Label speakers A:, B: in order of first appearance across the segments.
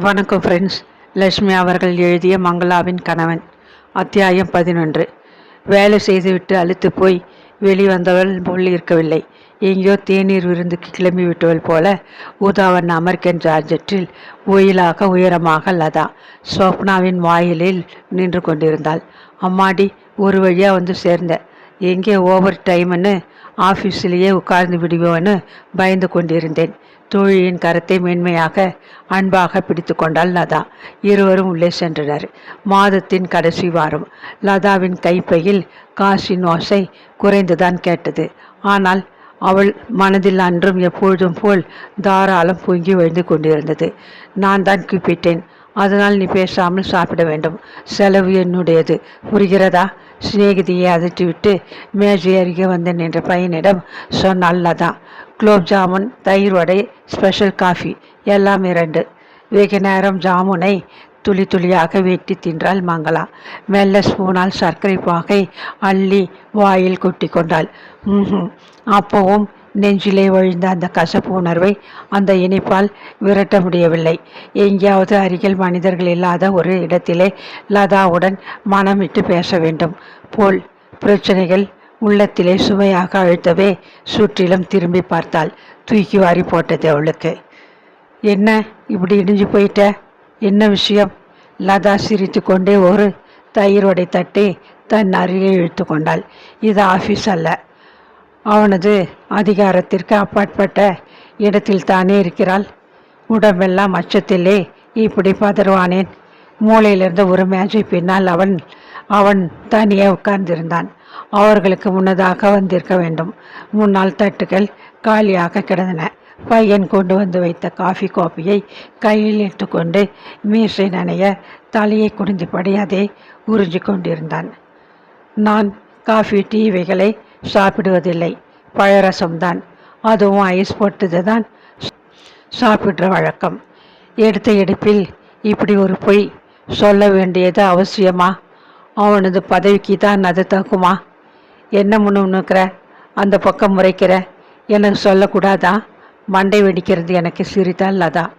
A: வணக்கம் ஃப்ரெண்ட்ஸ் லட்சுமி அவர்கள் எழுதிய மங்களாவின் கணவன். அத்தியாயம் பதினொன்று. வேலை செய்துவிட்டு அழுத்து போய் வெளிவந்தவள் போல் இருக்கவில்லை. எங்கேயோ தேநீர் விருந்துக்கு கிளம்பி விட்டவள் போல ஊதாவன் அமெரிக்கன் ஜார்ஜெட்டில் உயிலாக உயரமாக லதா ஸ்வப்னாவின் வாயிலில் நின்று கொண்டிருந்தாள். அம்மாடி ஒரு வழியாக வந்து சேர்ந்த. எங்கே ஓவர் டைம்னு ஆஃபீஸிலேயே உட்கார்ந்து விடுவோன்னு பயந்து கொண்டிருந்தேன். தோழியின் கரத்தை மென்மையாக அன்பாக பிடித்து கொண்டாள் லதா. இருவரும் உள்ளே சென்றனர். மாதத்தின் கடைசி வாரம். லதாவின் கைப்பையில் காசின் ஓசை குறைந்துதான் கேட்டது. ஆனால் அவள் மனதில் அன்றும் எப்பொழுதும் போல் தாராளம் பொங்கி வழிந்து கொண்டிருந்தது. நான் தான் கூப்பிட்டேன். அதனால் நீ பேசாமல் சாப்பிட வேண்டும். செலவு என்னுடையது. புரிகிறதா? சிநேகிதியை அதட்டிவிட்டு மேஜை அருகே வந்து நின்ற பையனிடம் சொன்னால் லதா குலோப் ஜாமுன் தயிர் வடை ஸ்பெஷல் காஃபி எல்லாம் இரண்டு. வெகு நேரம் ஜாமுனை துளி துளியாக வெட்டி தின்றாள் மங்களா. மெல்ல ஸ்பூனால் சர்க்கரை பாகை அள்ளி வாயில் கொட்டி கொண்டாள் அப்போவும் நெஞ்சிலே வழிந்த அந்த கசப்பு உணர்வை அந்த இனிப்பால் விரட்ட முடியவில்லை. எங்கேயாவது அருகில் மனிதர்கள் இல்லாத ஒரு இடத்திலே லதாவுடன் மனம் விட்டு பேச வேண்டும். போல் பிரச்சனைகள் உள்ளத்திலே சுவையாக அழுத்தவே சுற்றிலும் திரும்பி பார்த்தாள். தூக்கி வாரி போட்டது அவளுக்கு. என்ன? இப்படி இடிஞ்சு போயிட்ட? என்ன விஷயம்? லதா சிரித்து கொண்டே ஒரு தயிரோடை தட்டி தன் அருகே இழுத்து கொண்டாள். இது ஆஃபீஸ் அல்ல. அவனது அதிகாரத்திற்கு அப்பாற்பட்ட இடத்தில் தானே இருக்கிறாள். உடம்பெல்லாம் அச்சத்திலே. இப்படி பதறுவானேன். மூளையிலிருந்து ஒரு மேஜை பின்னால் அவன் அவன் தனியே உட்கார்ந்திருந்தான். அவர்களுக்கு முன்னதாக வந்திருக்க வேண்டும். முன்னால் தட்டுகள் காலியாக கிடந்தன. பையன் கொண்டு வந்து வைத்த காஃபி கோப்பையை கையில் எடுத்துக்கொண்டு மீசை நனைய தலையை குடிந்தபடி அதை உறிஞ்சி கொண்டிருந்தான். நான் காஃபி டீவைகளை சாப்பிடுவதில்லை. பழரசம்தான். அதுவும் ஐஸ் போட்டது தான் சாப்பிட்ற வழக்கம். எடுத்த எடுப்பில் இப்படி ஒரு பொய் சொல்ல வேண்டியது அவசியமா? அவனது பதவிக்கு தான் அது தகுமா? என்ன முன்னுக்கிற? அந்த பக்கம் முறைக்கிற? எனக்கு சொல்லக்கூடாதா? மண்டை வெடிக்கிறது எனக்கு சிரித்தால் அதான்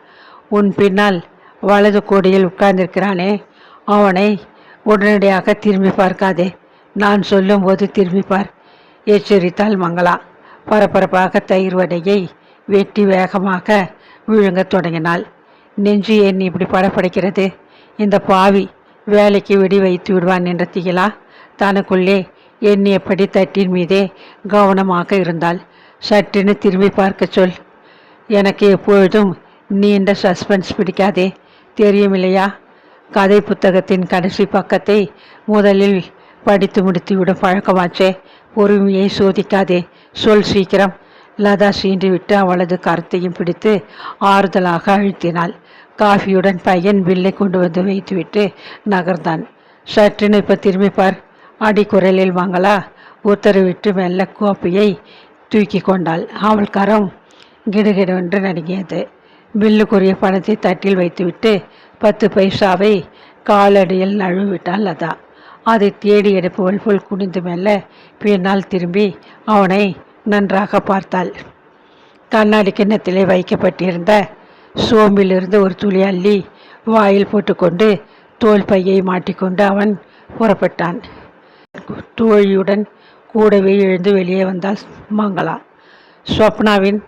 A: உன் பின்னால் வலது கோடியில் உட்கார்ந்திருக்கிறானே. அவனை உடனடியாக திரும்பி பார்க்காதே. நான் சொல்லும்போது திரும்பி பார். எச்சரித்தாள் மங்களா. பரபரப்பாக தயிர் வடையை வெட்டி வேகமாக விழுங்கத் தொடங்கினாள். நெஞ்சு ஏன் இப்படி படப்படைக்கிறது இந்த பாவி வேலைக்கு வெடி வைத்து விடுவான் என்ற திகிலா. தனக்குள்ளே எண்ணியபடி தட்டின் மீதே கவனமாக இருந்தாள். சற்றென திரும்பி பார்க்க சொல். எனக்கு எப்பொழுதும் நீண்ட சஸ்பென்ஸ் பிடிக்காதே. தெரியும் இல்லையா கதை புத்தகத்தின் கடைசி பக்கத்தை முதலில் படித்து முடித்துவிடும் பழக்கமாச்சே. பொறுமையை சோதிக்காதே. சொல் சீக்கிரம். லதா சீண்டு விட்டு அவளது கருத்தையும் பிடித்து ஆறுதலாக அழுத்தினாள். காஃபியுடன் பையன் பில்லை கொண்டு வந்து வைத்துவிட்டு நகர்ந்தான். சற்றுன்னு இப்போ திரும்பி பார். அடிக்குரலில் வாங்களா உத்தரவிட்டு மெல்ல கோப்பையை தூக்கி கொண்டாள். அவள் கரம் கிடுகிடுவென்று நடுங்கியது. பில்லுக்குரிய பணத்தை தட்டில் வைத்துவிட்டு பத்து பைசாவை காலடியில் நழுவிட்டாள் லதா. அதை தேடி எடுப்பவள் போல் குனிந்து மெல்ல பின்னால் திரும்பி அவனை நன்றாக பார்த்தாள். கண்ணாடி கிண்ணத்திலே வைக்கப்பட்டிருந்த சோம்பிலிருந்து ஒரு துளி அள்ளி வாயில் போட்டுக்கொண்டு தோல் பையை மாட்டிக்கொண்டு அவன் புறப்பட்டான். தோழியுடன் கூடவே எழுந்து வெளியே வந்தால் மங்களா. ஸ்வப்னாவின்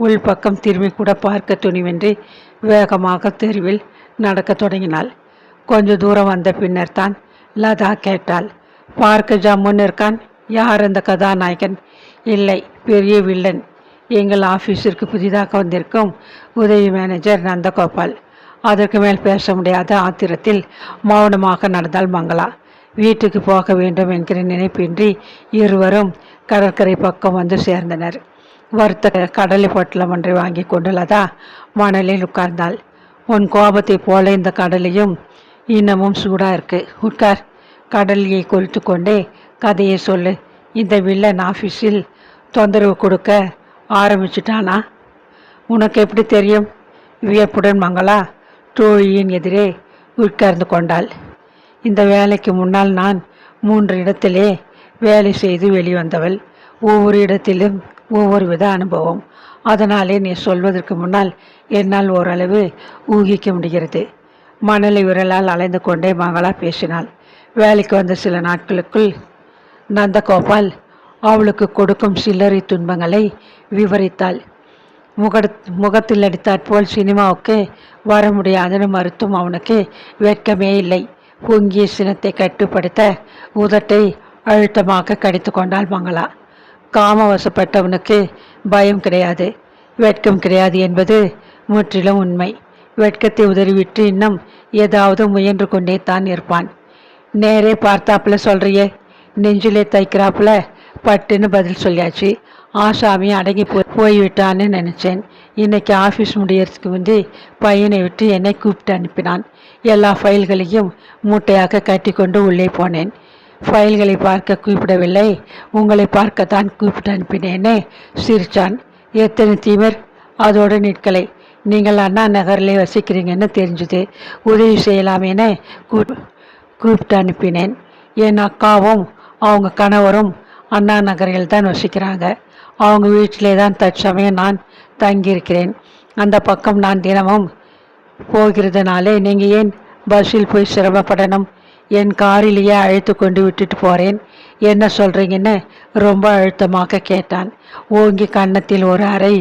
A: உள்பக்கம் திரும்பி கூட பார்க்க துணிவின்றி வேகமாக தெருவில் நடக்கத் தொடங்கினாள். கொஞ்ச தூரம் வந்த பின்னர் தான் லதா கேட்டாள். பார்க்க ஜம்முன்னு இருக்கான் யார் அந்த கதாநாயகன்? இல்லை பெரிய வில்லன். எங்கள் ஆஃபீஸிற்கு புதிதாக வந்திருக்கும் உதவி மேனேஜர் நந்தகோபால். அதற்கு மேல் பேச முடியாத ஆத்திரத்தில் மௌனமாக நடந்தால் மங்களா. வீட்டுக்கு போக வேண்டும் என்கிற நினைப்பின்றி இருவரும் கடற்கரை பக்கம் வந்து சேர்ந்தனர். வறுத்த கடலை பொட்டலம் ஒன்றை வாங்கி கொண்டுள்ளதா மணலில் உட்கார்ந்தாள். உன் கோபத்தை போல இந்த கடலையும் இன்னமும் சூடாக இருக்கு. உட்கார். கடலையை கொளுத்து கொண்டே கதையை சொல்லு. இந்த வில்லன் ஆஃபீஸில் தொந்தரவு கொடுக்க ஆரம்பிச்சிட்டானா? உனக்கு எப்படி தெரியும்? வியப்புடன் மங்களா தோழியின் எதிரே உட்கார்ந்து கொண்டாள். இந்த வேலைக்கு முன்னால் நான் மூன்று இடத்திலே வேலை செய்து வெளிவந்தவள். ஒவ்வொரு இடத்திலும் ஒவ்வொரு வித அனுபவம். அதனாலே நீ சொல்வதற்கு முன்னால் என்னால் ஓரளவு ஊகிக்க முடிகிறது. மணலை விரலால் அலைந்து கொண்டே மங்களா பேசினாள். வேலைக்கு வந்த சில நாட்களுக்குள் நந்தகோபால் அவளுக்கு கொடுக்கும் சில்லறை துன்பங்களை விவரித்தாள். முக முகத்தில் அடித்தாற்போல் சினிமாவுக்கு வர முடியாதுன்னு மறுத்தும் அவனுக்கு வெட்கமே இல்லை. பொங்கிய சினத்தை கட்டுப்படுத்த உதட்டை அழுத்தமாக கடித்து கொண்டாள் மங்களா. காமவசப்பட்டவனுக்கு பயம் கிடையாது. வெட்கம் கிடையாது என்பது முற்றிலும் உண்மை. வெட்கத்தை உதறிவிட்டு இன்னும் ஏதாவது முயன்று கொண்டே தான் இருப்பான். நேரே பார்த்தாப்புல சொல்றியே. நெஞ்சிலே தைக்கிறாப்புல பட்டுன்னு பதில் சொல்லியாச்சு. ஆசாமி அடங்கி போய் போய்விட்டான்னு நினச்சேன். இன்னைக்கு ஆஃபீஸ் முடியறதுக்கு முந்தி பையனை விட்டு என்னை கூப்பிட்டு அனுப்பினான். எல்லா ஃபைல்களையும் மூட்டையாக கட்டி கொண்டு உள்ளே போனேன். ஃபைல்களை பார்க்க கூப்பிடவில்லை. உங்களை பார்க்கத்தான் கூப்பிட்டு அனுப்பினேனே சிரிச்சான். எத்தனை தீமர்? அதோடு நிற்கலை. நீங்கள் அண்ணா நகரிலே வசிக்கிறீங்கன்னு தெரிஞ்சுது. உதவி செய்யலாமேன்னு கூப்பிட்டு அனுப்பினேன். என் அக்காவும் அவங்க கணவரும் அண்ணா நகரில் தான் வசிக்கிறாங்க. அவங்க வீட்டிலே தான் தற்சமயம் நான் தங்கியிருக்கிறேன். அந்த பக்கம் நான் தினமும் போகிறதுனாலே நீங்கள் ஏன் பஸ்ஸில் போய் சிரமப்படணும்? என் காரிலேயே அழைத்து கொண்டு விட்டுட்டு போகிறேன் என்ன சொல்கிறீங்கன்னு ரொம்ப அழுத்தமாக கேட்டான். ஓங்கி கன்னத்தில் ஒரு அறை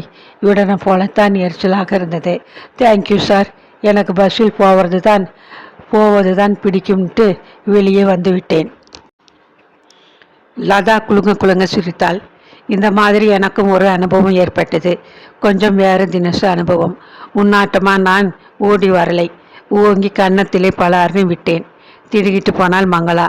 A: விடணும் போலத்தான் எரிச்சலாக இருந்தது. தேங்க்யூ சார் எனக்கு பஸ்ஸில் போகிறது தான் போவதுதான் பிடிக்கும்ட்டு வெளியே வந்து விட்டேன் லதா குலுங்க குலுங்க சிரித்தாள். இந்த மாதிரி எனக்கும் ஒரு அனுபவம் ஏற்பட்டது. கொஞ்சம் வேறு தினச அனுபவம். உன்னாட்டமாக நான் ஓடி வரலை. ஓங்கி கன்னத்திலே பலார்னு விட்டேன். திடுகிட்டு போனால் மங்களா.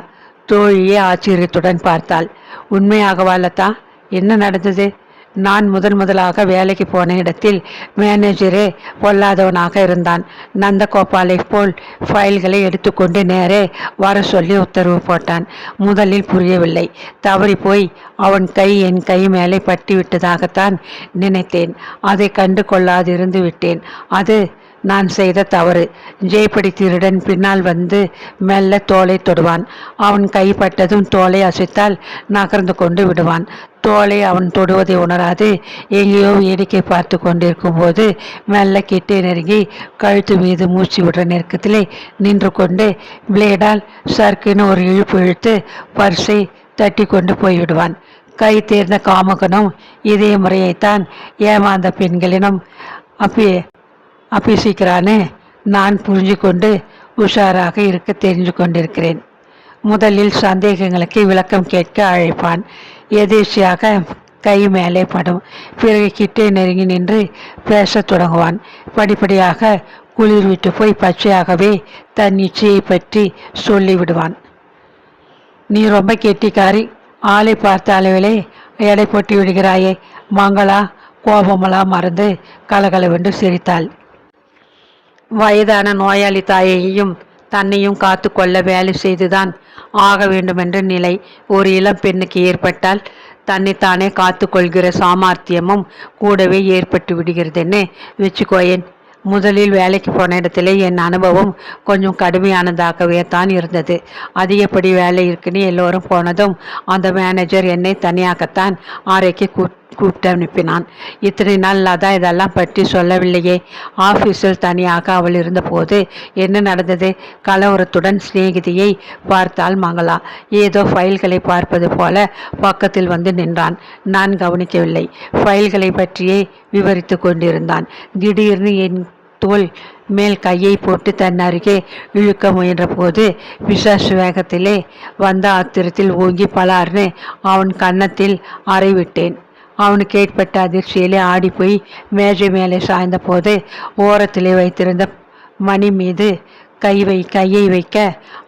A: தோழியே ஆச்சரியத்துடன் பார்த்தாள். உண்மையாகவா லதா? என்ன நடந்தது? நான் முதன் முதலாக வேலைக்கு போன இடத்தில் மேனேஜரே பொல்லாதவனாக இருந்தான். நந்தகோபாலை போல் ஃபைல்களை எடுத்துக்கொண்டு நேரே வர சொல்லி உத்தரவு போட்டான். முதலில் புரியவில்லை. தவறி போய் அவன் கை என் கை மேலே பட்டி விட்டதாகத்தான் நினைத்தேன். அதை கண்டு கொள்ளாதிருந்து விட்டேன். அது நான் செய்த தவறு. ஜெயப்படி திருடன் பின்னால் வந்து மெல்ல தோலை தொடுவான். அவன் கைப்பட்டதும் தோலை அசைத்தால் நகர்ந்து கொண்டு விடுவான். தோலை அவன் தொடுவதை உணராது. எங்கேயோ வேடிக்கை பார்த்து கொண்டிருக்கும் போது மெல்ல கிட்டே நெருங்கி கழுத்து மீது மூச்சு விடுற நெருக்கத்திலே நின்று கொண்டு பிளேடால் சர்க்குன்னு ஒரு இழுப்பு இழுத்து பர்ஸை தட்டி கொண்டு போய்விடுவான் கை தேர்ந்த காமகனும் இதே முறையைத்தான் ஏமாந்த பெண்களிடம் அப்பே அபிசிக்கிறானே நான் புரிஞ்சு கொண்டு உஷாராக இருக்க தெரிஞ்சு கொண்டிருக்கிறேன் முதலில் சந்தேகங்களுக்கு விளக்கம் கேட்க அழைப்பான். எதேர்ச்சியாக கை மேலே படும். பிறகு கிட்டே நெருங்கி நின்று பேசத் தொடங்குவான். படிப்படியாக குளிர் விட்டு போய் பச்சையாகவே தன் இச்சையை பற்றி சொல்லிவிடுவான். நீ ரொம்ப கெட்டிக்காரி. ஆளை பார்த்த அளவிலே எடை போட்டு விடுகிறாயே. மங்களா கோபமெல்லாம் மறந்து கலகலவென்று சிரித்தாள். வயதான நோயாளி தாயையும் தன்னையும் காத்து கொள்ள வேலை செய்துதான் ஆக வேண்டுமென்ற நிலை. ஒரு இளம் பெண்ணுக்கு ஏற்பட்டால் தன்னைத்தானே காத்து கொள்கிற சாமர்த்தியமும் கூடவே ஏற்பட்டு விடுகிறதுன்னு வச்சுக்கோயேன் முதலில் வேலைக்கு போன இடத்துல என் அனுபவம் கொஞ்சம் கடுமையானதாகவே தான் இருந்தது. அதிகப்படி வேலை இருக்குன்னு எல்லோரும் போனதும் அந்த மேனேஜர் என்னை தனியாகத்தான் அறைக்கு கூட் கூப்பிட்டு அனுப்பினான். இத்தனை நாள் லதா இதெல்லாம் பற்றி சொல்லவில்லையே. ஆஃபீஸில் தனியாக அவள் இருந்தபோது என்ன நடந்தது? கலவரத்துடன் சிநேகிதியை பார்த்தால் மங்களா. ஏதோ ஃபைல்களை பார்ப்பது போல பக்கத்தில் வந்து நின்றான். நான் கவனிக்கவில்லை. ஃபைல்களை பற்றியே விவரித்து கொண்டிருந்தான். திடீர்னு என் தோல் மேல் கையை போட்டு தன் அருகே இழுக்க முயன்றபோது விசாஷ் வேகத்திலே வந்த ஆத்திரத்தில் ஓங்கி பலார்னு அவன் கன்னத்தில் அறைவிட்டேன். அவனுக்கு ஏற்பட்ட அதிர்ச்சியிலே ஆடி போய் மேஜை மேலே சாய்ந்த போது ஓரத்திலே வைத்திருந்த மணி மீது கை வை கையை வைக்க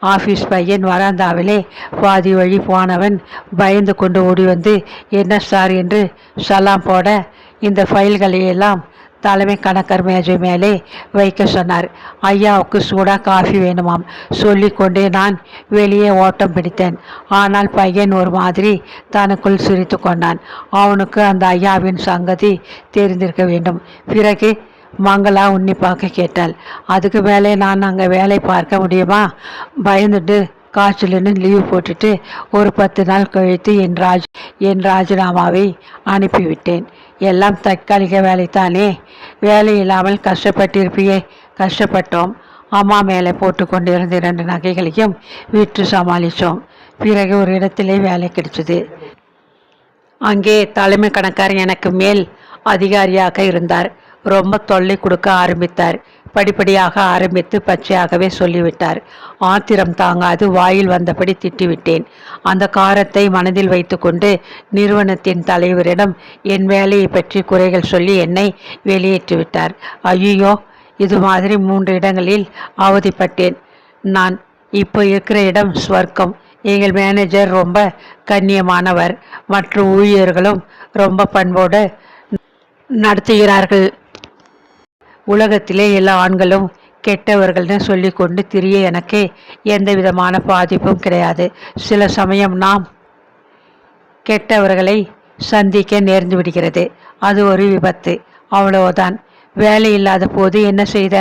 A: ஆஃபீஸ் பையன் வராந்தாவிலே பாதி வழி போனவன் பயந்து கொண்டு ஓடி வந்து என்ன சார் என்று சலாம் போட இந்த ஃபைல்களையெல்லாம் தலைமை கணக்கர் மேஜை மேலே வைக்க சொன்னார். ஐயாவுக்கு சூடாக காஃபி வேணுமாம். சொல்லிக்கொண்டே நான் வெளியே ஓட்டம் பிடித்தேன். ஆனால் பையன் ஒரு மாதிரி தனக்குள் சிரித்து கொண்டான். அவனுக்கு அந்த ஐயாவின் சங்கதி தெரிந்திருக்க வேண்டும். பிறகு மங்களா உன்னிப்பாக கேட்டாள். அதுக்கு மேலே நான் அங்கே வேலை பார்க்க முடியுமா? பயந்துட்டு காய்ச்சலுன்னு லீவு போட்டுட்டு ஒரு பத்து நாள் கழித்து என் ராஜ் என் ராஜினாமாவை அனுப்பிவிட்டேன். எல்லாம் தற்காலிக வேலைத்தானே வேலை இல்லாமல் கஷ்டப்பட்டிருப்பியே. கஷ்டப்பட்டோம். அம்மா மேலே போட்டு கொண்டிருந்த இரண்டு நகைகளையும் விற்று சமாளித்தோம் பிறகு ஒரு இடத்திலே வேலை கிடைச்சது. அங்கே தலைமை கணக்கார் எனக்கு மேல் அதிகாரியாக இருந்தார். ரொம்ப தொல்லை கொடுக்க ஆரம்பித்தார். படிப்படியாக ஆரம்பித்து பச்சையாகவே சொல்லிவிட்டார். ஆத்திரம் தாங்காது வாயில் வந்தபடி திட்டிவிட்டேன். அந்த காரத்தை மனதில் வைத்துக்கொண்டு நிறுவனத்தின் தலைவரிடம் என் வேலையை பற்றி குறைகள் சொல்லி என்னை வெளியேற்றிவிட்டார். ஐயோ இது மாதிரி மூன்று இடங்களில் அவதிப்பட்டேன். நான் இப்போ இருக்கிற இடம் ஸ்வர்க்கம். எங்கள் மேனேஜர் ரொம்ப கண்ணியமானவர். மற்ற ஊழியர்களும் ரொம்ப பண்போடு நடத்துகிறார்கள். உலகத்திலே எல்லா ஆண்களும் கெட்டவர்கள்னு சொல்லி கொண்டு திரிய எனக்கு எந்த விதமான பாதிப்பும் கிடையாது. சில சமயம் நாம் கெட்டவர்களை சந்திக்க நேர்ந்து விடுகிறது. அது ஒரு விபத்து. அவ்வளவுதான். வேலை இல்லாத போது என்ன செய்த?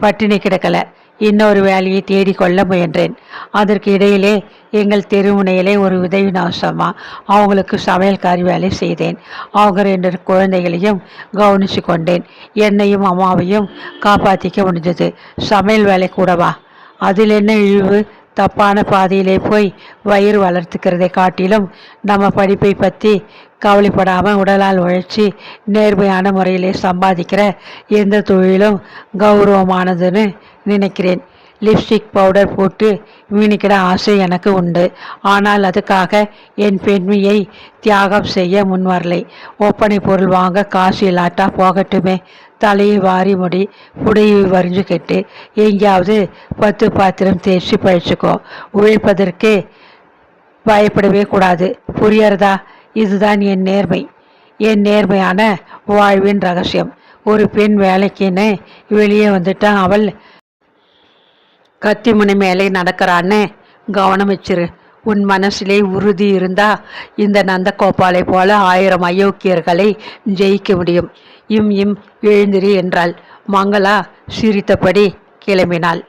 A: பட்டினி கிடக்கல. இன்னொரு வேலையை தேடிக்கொள்ள முயன்றேன். அதற்கு இடையிலே எங்கள் தெருமுனையிலே ஒரு உதவி நாசமா அவங்களுக்கு சமையல்காரி வேலை செய்தேன். அவங்க ரெண்டு குழந்தைகளையும் கவனித்து கொண்டேன். என்னையும் அம்மாவையும் காப்பாற்றிக்க முடிஞ்சது. சமையல் வேலை கூடவா அதில் என்ன இழிவு? தப்பான பாதையிலே போய் வயிறு வளர்த்துக்கிறதை காட்டிலும் நம்ம படிப்பை பற்றி கவலைப்படாமல் உடலால் உழைச்சி நேர்மையான முறையிலே சம்பாதிக்கிற எந்த தொழிலும் கௌரவமானதுன்னு நினைக்கிறேன். லிப்ஸ்டிக் பவுடர் போட்டு வீணிக்கிட ஆசை எனக்கு உண்டு. ஆனால் அதுக்காக என் பெண்மையை தியாகம் செய்ய முன்வரலை ஒப்பனை பொருள் வாங்க காசு இல்லாட்டா போகட்டுமே. தலையை வாரி முடி புடையை வரிஞ்சு கெட்டு எங்கேயாவது பத்து பாத்திரம் தேய்ச்சி பழிச்சுக்கோ. உழைப்பதற்கு பயப்படவே கூடாது. புரியறதா? இதுதான் என் நேர்மை. என் நேர்மையான வாழ்வின் ரகசியம். ஒரு பெண் வேலைக்குன்னு வெளியே வந்துட்டா அவள் கத்திமுனை மேலே நடக்கிறான்னு கவனம் வச்சிரு. உன் மனசிலே உறுதி இருந்தா இந்த நந்தகோபாலை போல ஆயிரம் அயோக்கியர்களை ஜெயிக்க முடியும். இம் இம் எழுந்திரி என்றாள். மங்களா சிரித்தபடி கிளம்பினாள்.